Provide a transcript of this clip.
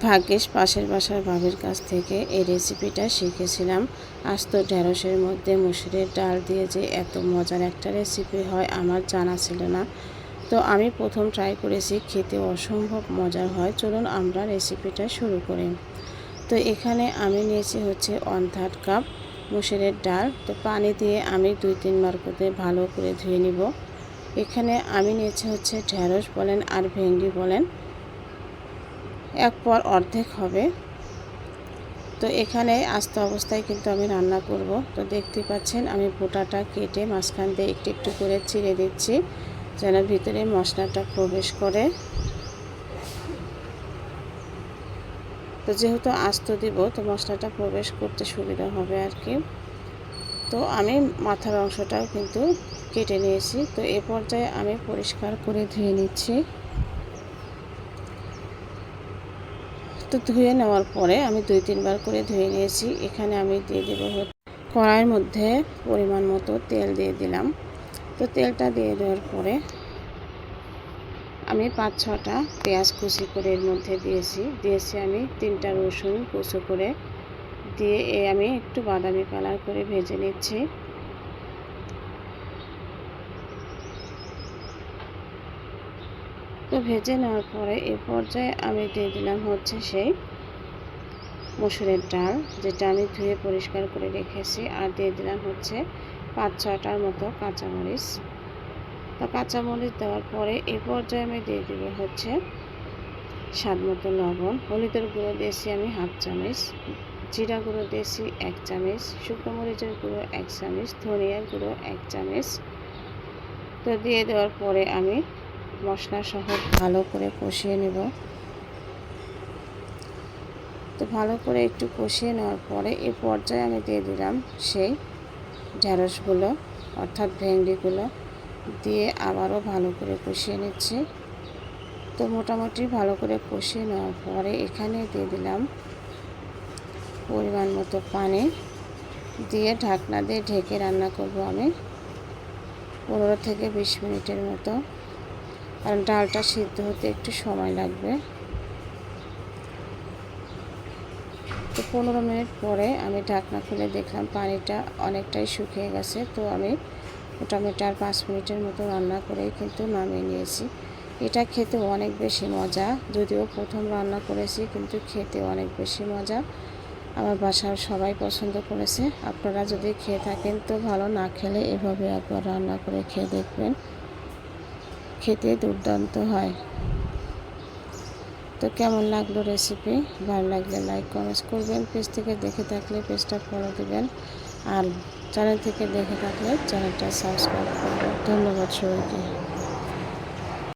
ভাগ্যিস পাশের বাসার ভাবির কাছ থেকে এই রেসিপিটা শিখেছিলাম। আস্ত ঢেঁড়সের মধ্যে মুসুরের ডাল দিয়ে যে এত মজার একটা রেসিপি হয়, আমার জানা ছিল না। তো আমি প্রথম ট্রাই করেছি, খেতে অসম্ভব মজার হয়। চলুন আমরা রেসিপিটা শুরু করি। তো এখানে আমি নিয়েছি হচ্ছে ওয়ান থার্ড কাপ মুসুরের ডাল। তো পানি দিয়ে আমি দুই তিনবার করে ভালো করে ধুয়ে নিব। এখানে আমি নিয়েছি হচ্ছে ঢেঁড়স বলেন আর ভেঙ্গি বলেন। এক পর অর্ধেক হবে। তো এখানে আস্ত অবস্থায় কিন্তু আমি রান্না করব। তো দেখতে পাচ্ছেন, আমি পোটাটা কেটে মাঝখান দিয়ে একটু একটু করে চিড়ে দিচ্ছি, যেন ভিতরে মশলাটা প্রবেশ করে। তো যেহেতু আস্ত দিব, তো মশলাটা প্রবেশ করতে সুবিধা হবে আর কি। তো আমি মাথার অংশটাও কিন্তু কেটে নিয়েছি। তো এ পর্যায়ে আমি পরিষ্কার করে ধুয়ে নিচ্ছি। তো ধুয়ে নেওয়ার পরে আমি দুই তিনবার করে ধুয়ে নিয়েছি। এখানে আমি দিয়ে দেবো কড়াইয়ের মধ্যে পরিমাণ মতো তেল দিয়ে দিলাম। তো তেলটা দিয়ে দেওয়ার পরে আমি পাঁচ ছটা পেঁয়াজ কুচি করে এর মধ্যে দিয়েছি। দিয়েছি আমি তিনটা রসুন কুচো করে। দিয়ে এ আমি একটু বাদামি কালার করে ভেজে নিচ্ছি। তো ভেজে নেওয়ার পরে এ পর্যায়ে আমি দিয়ে দিলাম হচ্ছে সেই মসুরের ডাল, যেটা আমি ধুয়ে পরিষ্কার করে রেখেছি। আর দিয়ে দিলাম হচ্ছে পাঁচ ছটার মতো কাঁচামরিচ। তো কাঁচামরিচ দেওয়ার পরে এ পর্যায়ে আমি দিয়ে দেবো হচ্ছে স্বাদ মতো লবণ। হলুদের গুঁড়ো দিয়েছি আমি হাফ চামচ, জিরা গুঁড়ো দিয়েছি এক চামচ, শুকনো মরিচের গুঁড়ো এক চামচ, ধনিয়ার গুঁড়ো এক চামচ। তো দিয়ে দেওয়ার পরে আমি মশলা সহ ভালো করে কষিয়ে নেব। তো ভালো করে একটু কষিয়ে নেওয়ার পরে এই পর্যায়ে আমি দিয়ে দিলাম সেই ঢ্যাঁড়সগুলো অর্থাৎ ভেন্ডিগুলো দিয়ে আবারও ভালো করে কষিয়ে নিচ্ছি। তো মোটামুটি ভালো করে কষিয়ে নেওয়ার পরে এখানে দিয়ে দিলাম পরিমাণ মতো পানি দিয়ে ঢাকনা দিয়ে ঢেকে রান্না করব আমি। পনেরো থেকে বিশ মিনিটের মতো কারণ ডালটা সিদ্ধ হতে একটু সময় লাগবে। তো পনেরো মিনিট পরে আমি ঢাকনা খুলে দেখলাম পানিটা অনেকটাই শুকিয়ে গেছে। তো আমি মোটামুটি আর পাঁচ মিনিটের মতো রান্না করেই কিন্তু নামিয়ে নিয়েছি। এটা খেতে অনেক বেশি মজা, যদিও প্রথম রান্না করেছি কিন্তু খেতে অনেক বেশি মজা। আমার বাসার সবাই পছন্দ করেছে। আপনারা যদি খেয়ে থাকেন তো ভালো, না খেলে এভাবে একবার রান্না করে খেয়ে দেখবেন। খেতে দুর্দান্ত হয়। তো কেমন লাগল রেসিপি ভালো লাগলে লাইক কমেন্টস করবেন। পেজ থেকে দেখে থাকলে পেজটা ফলো দেবেন। আর চ্যানেল থেকে দেখে থাকলে চ্যানেলটা সাবস্ক্রাইব করবেন। ধন্যবাদ সবাইকে।